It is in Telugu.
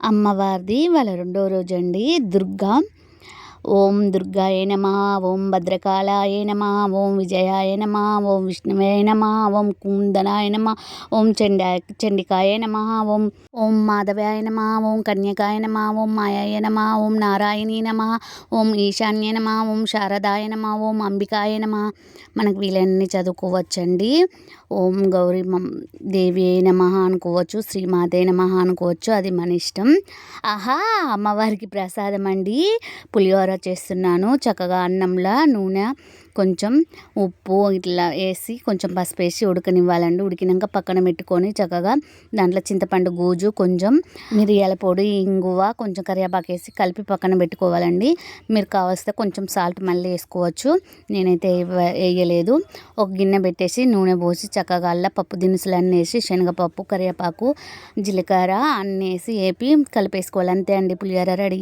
అమ్మవారిది వాళ్ళ రెండో రోజు అండి దుర్గా. ఓం దుర్గాయ నమ ఓం భద్రకాళాయ నమ ఓం విజయాయ నమ ఓం విష్ణువే నమ ఓం కుందనాయ నమ ఓం చండా చండికాయ నమ ఓం ఓం మాధవాయ నమ ఓం కన్యకాయ నమ ఓం మాయాయ నమ ఓం నారాయణీ నమ ఓం ఈశాన్య నమ ఓం శారదాయ నమ ఓం అంబికాయ నమ మనకు వీలన్నీ చదువుకోవచ్చండి ఓం గౌరీ దేవి నమ అనుకోవచ్చు శ్రీమాతే నమ అనుకోవచ్చు అది మన ఇష్టం ఆహా అమ్మవారికి ప్రసాదం అండి పులిహోర చేస్తున్నాను. చక్కగా అన్నంలో నూనె కొంచెం ఉప్పు ఇట్లా వేసి కొంచెం పసుపు వేసి ఉడకనివ్వాలండి. ఉడికినాక పక్కన పెట్టుకొని చక్కగా దాంట్లో చింతపండు గూజు కొంచెం మిరియాల పొడి ఇంగువ కొంచెం కరివేపాకు వేసి కలిపి పక్కన పెట్టుకోవాలండి. మీరు కావస్తే కొంచెం సాల్ట్ మళ్ళీ వేసుకోవచ్చు. నేనైతే వేయలేదు. ఒక గిన్నె పెట్టేసి నూనె పోసి చక్కగా అల్ల పప్పు దినుసులు అన్నీ వేసి శనగపప్పు కరివేపాకు జీలకర్ర అన్నీ వేసి వేపి కలిపేసుకోవాలి. అంతే అండి. పులిహోర రెడీ.